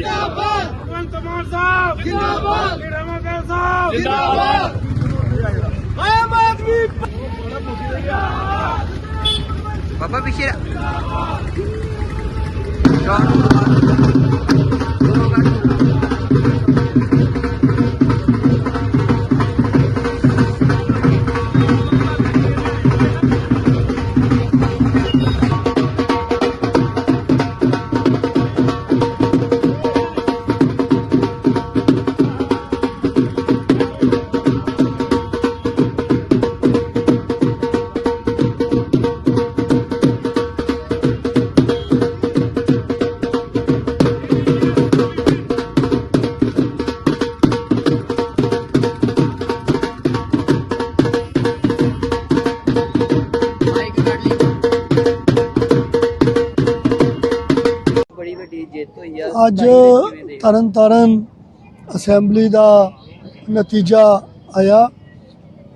ਜਿੰਦਾਬਾਦ। ਭਗਵੰਤ ਮਾਨ ਸਾਹਿਬ। ਜਿੰਦਾਬਾਦ। ਕਿਰਮਾ ਕਰ ਸਾਹਿਬ। ਜਿੰਦਾਬਾਦ। ਮੈਂ ਆਦਮੀ ਬਾਬਾ ਪਿਛੇ ਜਿੰਦਾਬਾਦ। ਅੱਜ ਤਰਨਤਾਰਨ ਅਸੈਂਬਲੀ ਦਾ ਨਤੀਜਾ ਆਇਆ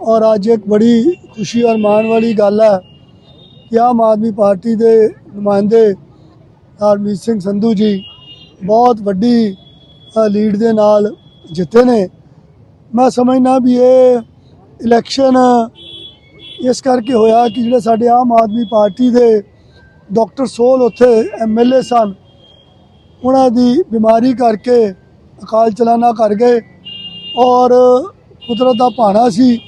ਔਰ ਅੱਜ ਇੱਕ ਬੜੀ ਖੁਸ਼ੀ ਔਰ ਮਾਣ ਵਾਲੀ ਗੱਲ ਹੈ ਕਿ ਆਮ ਆਦਮੀ ਪਾਰਟੀ ਦੇ ਨੁਮਾਇੰਦੇ ਹਰਮੀਤ ਸਿੰਘ ਸੰਧੂ ਜੀ ਬਹੁਤ ਵੱਡੀ ਲੀਡ ਦੇ ਨਾਲ ਜਿੱਤੇ ਨੇ। ਮੈਂ ਸਮਝਦਾ ਵੀ ਇਹ ਇਲੈਕਸ਼ਨ ਇਸ ਕਰਕੇ ਹੋਇਆ ਕਿ ਜਿਹੜੇ ਸਾਡੇ ਆਮ ਆਦਮੀ ਪਾਰਟੀ ਦੇ ਡਾਕਟਰ ਸੋਲ ਉੱਥੇ ਐਮਐਲਏ ਸਨ ਉਹਨਾਂ ਦੀ ਬਿਮਾਰੀ ਕਰਕੇ ਅਕਾਲ ਚਲਾਣਾ ਕਰ ਗਏ ਔਰ ਕੁਦਰਤ ਦਾ ਭਾਣਾ ਸੀ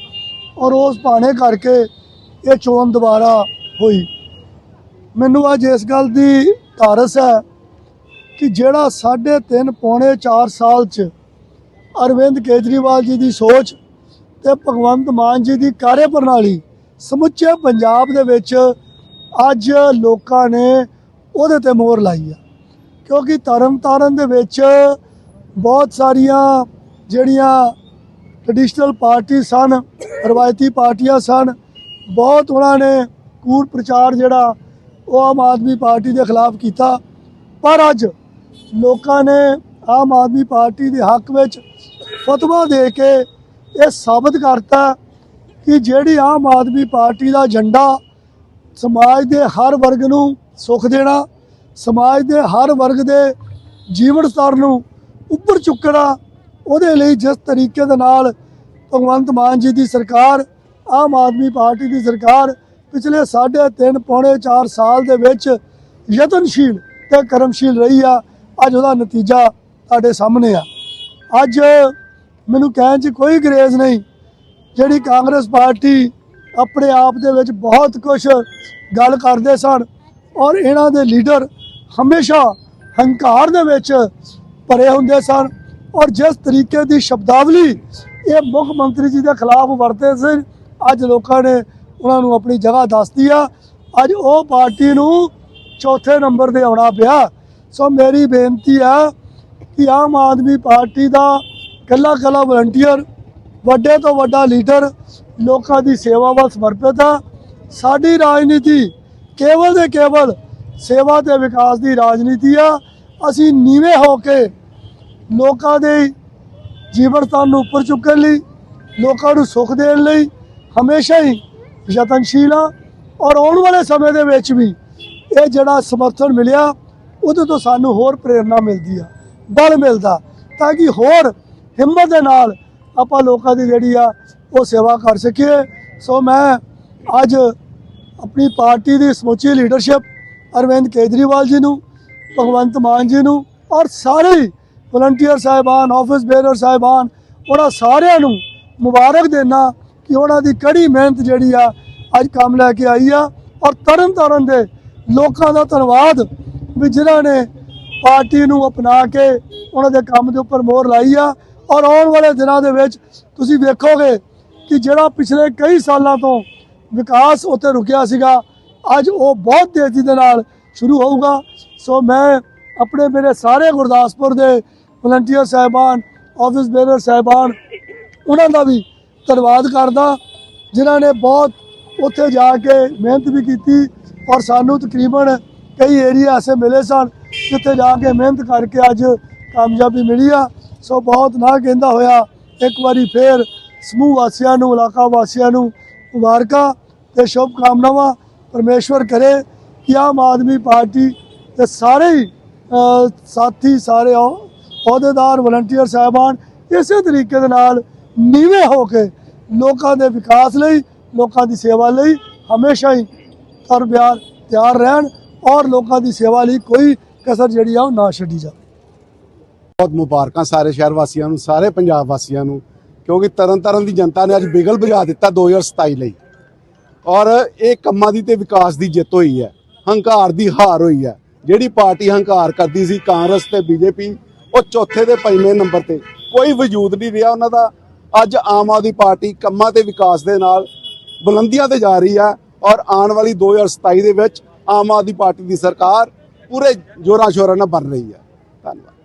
ਔਰ ਉਸ ਭਾਣੇ ਕਰਕੇ ਇਹ ਚੋਣ ਦੁਬਾਰਾ ਹੋਈ। ਮੈਨੂੰ ਅੱਜ ਇਸ ਗੱਲ ਦੀ ਧਾਰਸ ਹੈ ਕਿ ਜਿਹੜਾ ਸਾਢੇ ਤਿੰਨ ਪੌਣੇ 4 ਸਾਲ ਚ ਅਰਵਿੰਦ ਕੇਜਰੀਵਾਲ ਜੀ ਦੀ ਸੋਚ ਤੇ ਭਗਵੰਤ ਮਾਨ ਜੀ ਦੀ ਕਾਰਜਪ੍ਰਣਾਲੀ ਸਮੁੱਚੇ ਪੰਜਾਬ ਦੇ ਵਿੱਚ ਅੱਜ ਲੋਕਾਂ ਨੇ ਉਹਦੇ ਤੇ ਮੋਹਰ ਲਾਈ ਆ। ਕਿਉਂਕਿ ਤਰਨਤਾਰਨ ਦੇ ਵਿੱਚ ਬਹੁਤ ਸਾਰੀਆਂ ਜਿਹੜੀਆਂ ਟ੍ਰੈਡੀਸ਼ਨਲ ਪਾਰਟੀ ਸਨ, ਰਵਾਇਤੀ ਪਾਰਟੀਆਂ ਸਨ, ਬਹੁਤ ਉਹਨਾਂ ਨੇ ਕੂੜ ਪ੍ਰਚਾਰ ਜਿਹੜਾ ਉਹ ਆਮ ਆਦਮੀ ਪਾਰਟੀ ਦੇ ਖਿਲਾਫ ਕੀਤਾ। ਪਰ ਅੱਜ ਲੋਕਾਂ ਨੇ ਆਮ ਆਦਮੀ ਪਾਰਟੀ ਦੇ ਹੱਕ ਵਿੱਚ ਫਤਵਾ ਦੇ ਕੇ ਇਹ ਸਾਬਤ ਕਰਤਾ ਕਿ ਜਿਹੜੀ ਆਮ ਆਦਮੀ ਪਾਰਟੀ ਦਾ ਝੰਡਾ ਸਮਾਜ ਦੇ ਹਰ ਵਰਗ ਨੂੰ ਸੁੱਖ ਦੇਣਾ ਸਮਾਜ ਦੇ ਹਰ ਵਰਗ ਦੇ ਜੀਵਨ ਸਤਰ ਨੂੰ ਉੱਪਰ ਚੁੱਕਣਾ, ਉਹਦੇ ਲਈ ਜਿਸ ਤਰੀਕੇ ਦੇ ਨਾਲ ਭਗਵੰਤ ਮਾਨ ਜੀ ਦੀ ਸਰਕਾਰ, ਆਮ ਆਦਮੀ ਪਾਰਟੀ ਦੀ ਸਰਕਾਰ ਪਿਛਲੇ 3.5 ਪੌਣੇ 4 ਸਾਲ ਦੇ ਵਿੱਚ ਯਤਨਸ਼ੀਲ ਤੇ ਕਰਮਸ਼ੀਲ ਰਹੀ ਆ, ਅੱਜ ਉਹਦਾ ਨਤੀਜਾ ਤੁਹਾਡੇ ਸਾਹਮਣੇ ਆ। ਅੱਜ ਮੈਨੂੰ ਕਹਿਣ 'ਚ ਕੋਈ ਗਰੇਜ਼ ਨਹੀਂ, ਜਿਹੜੀ ਕਾਂਗਰਸ ਪਾਰਟੀ ਆਪਣੇ ਆਪ ਦੇ ਵਿੱਚ ਬਹੁਤ ਕੁਝ ਗੱਲ ਕਰਦੇ ਸਨ ਔਰ ਇਹਨਾਂ ਦੇ ਲੀਡਰ ਹਮੇਸ਼ਾ ਹੰਕਾਰ ਦੇ ਵਿੱਚ ਭਰੇ ਹੁੰਦੇ ਸਨ ਔਰ ਜਿਸ ਤਰੀਕੇ ਦੀ ਸ਼ਬਦਾਵਲੀ ਇਹ ਮੁੱਖ ਮੰਤਰੀ ਜੀ ਦੇ ਖਿਲਾਫ ਵਰਤੇ ਸੀ, ਅੱਜ ਲੋਕਾਂ ਨੇ ਉਹਨਾਂ ਨੂੰ ਆਪਣੀ ਜਗ੍ਹਾ ਦੱਸਦੀ ਆ। ਅੱਜ ਉਹ ਪਾਰਟੀ ਨੂੰ ਚੌਥੇ ਨੰਬਰ ਤੇ ਆਉਣਾ ਪਿਆ। ਸੋ ਮੇਰੀ ਬੇਨਤੀ ਆ ਕਿ ਆਮ ਆਦਮੀ ਪਾਰਟੀ ਦਾ ਕੱਲਾ ਕੱਲਾ ਵਲੰਟੀਅਰ ਵੱਡੇ ਤੋਂ ਵੱਡਾ ਲੀਡਰ ਲੋਕਾਂ ਦੀ ਸੇਵਾ ਵੱਲ ਸਮਰਪਿਤ ਆ। ਸਾਡੀ ਰਾਜਨੀਤੀ ਕੇਵਲ ਦੇ ਕੇਵਲ ਸੇਵਾ ਤੇ ਵਿਕਾਸ ਦੀ ਰਾਜਨੀਤੀ ਆ। ਅਸੀਂ ਨੀਵੇਂ ਹੋ ਕੇ ਲੋਕਾਂ ਦੇ ਜੀਵਨ ਸਥਾਨ ਨੂੰ ਉੱਪਰ ਚੁੱਕਣ ਲਈ, ਲੋਕਾਂ ਨੂੰ ਸੁੱਖ ਦੇਣ ਲਈ ਹਮੇਸ਼ਾ ਹੀ ਯਤਨਸ਼ੀਲ ਆ। ਔਰ ਆਉਣ ਵਾਲੇ ਸਮੇਂ ਦੇ ਵਿੱਚ ਵੀ ਇਹ ਜਿਹੜਾ ਸਮਰਥਨ ਮਿਲਿਆ, ਉਹਦੇ ਤੋਂ ਸਾਨੂੰ ਹੋਰ ਪ੍ਰੇਰਣਾ ਮਿਲਦੀ ਆ, ਬਲ ਮਿਲਦਾ ਤਾਂ ਕਿ ਹੋਰ ਹਿੰਮਤ ਦੇ ਨਾਲ ਆਪਾਂ ਲੋਕਾਂ ਦੀ ਜਿਹੜੀ ਆ, ਉਹ ਸੇਵਾ ਕਰ ਸਕੀਏ। ਸੋ ਮੈਂ ਅੱਜ ਆਪਣੀ ਪਾਰਟੀ ਦੀ ਸਮੁੱਚੀ ਲੀਡਰਸ਼ਿਪ ਅਰਵਿੰਦ ਕੇਜਰੀਵਾਲ ਜੀ ਨੂੰ, ਭਗਵੰਤ ਮਾਨ ਜੀ ਨੂੰ ਔਰ ਸਾਰੇ ਵਲੰਟੀਅਰ ਸਾਹਿਬਾਨ ਆਫਿਸ ਬੇਅਰਰ ਸਾਹਿਬਾਨ, ਉਹਨਾਂ ਸਾਰਿਆਂ ਨੂੰ ਮੁਬਾਰਕ ਦੇਣਾ ਕਿ ਉਹਨਾਂ ਦੀ ਕੜੀ ਮਿਹਨਤ ਜਿਹੜੀ ਆ ਅੱਜ ਕੰਮ ਲੈ ਕੇ ਆਈ ਆ ਔਰ ਤਰਨ ਤਾਰਨ ਦੇ ਲੋਕਾਂ ਦਾ ਧੰਨਵਾਦ ਵੀ ਜਿਨ੍ਹਾਂ ਨੇ ਪਾਰਟੀ ਨੂੰ ਅਪਣਾ ਕੇ ਉਹਨਾਂ ਦੇ ਕੰਮ ਦੇ ਉੱਪਰ ਮੋਹਰ ਲਾਈ ਆ ਔਰ ਆਉਣ ਵਾਲੇ ਦਿਨਾਂ ਦੇ ਵਿੱਚ ਤੁਸੀਂ ਵੇਖੋਗੇ ਕਿ ਜਿਹੜਾ ਪਿਛਲੇ ਕਈ ਸਾਲਾਂ ਤੋਂ ਵਿਕਾਸ ਉੱਥੇ ਰੁਕਿਆ ਸੀਗਾ ਅੱਜ ਉਹ ਬਹੁਤ ਤੇਜ਼ੀ ਦੇ ਨਾਲ ਸ਼ੁਰੂ ਹੋਊਗਾ। ਸੋ ਮੈਂ ਆਪਣੇ ਮੇਰੇ ਸਾਰੇ ਗੁਰਦਾਸਪੁਰ ਦੇ ਵਲੰਟੀਅਰ ਸਾਹਿਬਾਨ ਆਫਿਸ ਬੇਅਰਰ ਸਾਹਿਬਾਨ, ਉਹਨਾਂ ਦਾ ਵੀ ਧੰਨਵਾਦ ਕਰਦਾ, ਜਿਨ੍ਹਾਂ ਨੇ ਬਹੁਤ ਉੱਥੇ ਜਾ ਕੇ ਮਿਹਨਤ ਵੀ ਕੀਤੀ ਔਰ ਸਾਨੂੰ ਤਕਰੀਬਨ ਕਈ ਏਰੀਆ ਐਸੇ ਮਿਲੇ ਸਨ ਜਿੱਥੇ ਜਾ ਕੇ ਮਿਹਨਤ ਕਰਕੇ ਅੱਜ ਕਾਮਯਾਬੀ ਮਿਲੀ ਆ। ਸੋ ਬਹੁਤ ਨਾ ਕਹਿੰਦਾ ਹੋਇਆ, ਇੱਕ ਵਾਰੀ ਫੇਰ ਸਮੂਹ ਵਾਸੀਆਂ ਨੂੰ, ਇਲਾਕਾ ਵਾਸੀਆਂ ਨੂੰ ਮੁਬਾਰਕਾਂ ਤੇ ਸ਼ੁਭ ਕਾਮਨਾਵਾਂ ਪਰਮੇਸ਼ਵਰ ਕਰੇ ਕਿ ਆਮ ਆਦਮੀ ਪਾਰਟੀ ਤੇ ਸਾਰੇ ਹੀ ਸਾਥੀ ਸਾਰੇ ਅਹੁਦੇਦਾਰ ਵਲੰਟੀਅਰ ਸਾਹਿਬਾਨ ਇਸੇ ਤਰੀਕੇ ਦੇ ਨਾਲ ਨੀਵੇਂ ਹੋ ਕੇ ਲੋਕਾਂ ਦੇ ਵਿਕਾਸ ਲਈ, ਲੋਕਾਂ ਦੀ ਸੇਵਾ ਲਈ ਹਮੇਸ਼ਾ ਹੀ ਤਰ ਬਿਆਰ ਤਿਆਰ ਰਹਿਣ ਔਰ ਲੋਕਾਂ ਦੀ ਸੇਵਾ ਲਈ ਕੋਈ ਕਸਰ ਜਿਹੜੀ ਆ ਉਹ ਨਾ ਛੱਡੀ ਜਾਵੇ। ਬਹੁਤ ਮੁਬਾਰਕਾਂ ਸਾਰੇ ਸ਼ਹਿਰ ਵਾਸੀਆਂ ਨੂੰ, ਸਾਰੇ ਪੰਜਾਬ ਵਾਸੀਆਂ ਨੂੰ, ਕਿਉਂਕਿ ਤਰਨਤਾਰਨ ਦੀ ਜਨਤਾ ਨੇ ਅੱਜ ਬਿਗਲ ਵਜਾ ਦਿੱਤਾ 2027 ਲਈ। ਔਰ ਇਹ ਕੰਮਾਂ ਦੀ ਤੇ ਵਿਕਾਸ ਦੀ ਜਿੱਤ ਹੋਈ ਹੈ, ਹੰਕਾਰ ਦੀ ਹਾਰ ਹੋਈ ਹੈ। ਜਿਹੜੀ ਪਾਰਟੀ ਹੰਕਾਰ ਕਰਦੀ ਸੀ, ਕਾਂਗਰਸ ਤੇ ਬੀਜੇਪੀ, ਉਹ ਚੌਥੇ ਤੇ ਪੰਜਵੇਂ ਨੰਬਰ ਤੇ। ਕੋਈ ਵਜੂਦ ਨਹੀਂ ਰਿਹਾ ਉਹਨਾਂ ਦਾ। ਅੱਜ ਆਮ ਆਦਮੀ ਪਾਰਟੀ ਕੰਮਾਂ ਤੇ ਵਿਕਾਸ ਦੇ ਨਾਲ ਬੁਲੰਦੀਆਂ ਤੇ ਜਾ ਰਹੀ ਹੈ ਔਰ ਆਉਣ ਵਾਲੀ 2027 ਦੇ ਵਿੱਚ ਆਮ ਆਦਮੀ ਪਾਰਟੀ ਦੀ ਸਰਕਾਰ ਪੂਰੇ ਜੋਰਾਂ ਸ਼ੋਰਾਂ ਨਾਲ ਬਣ ਰਹੀ ਹੈ। ਧੰਨਵਾਦ।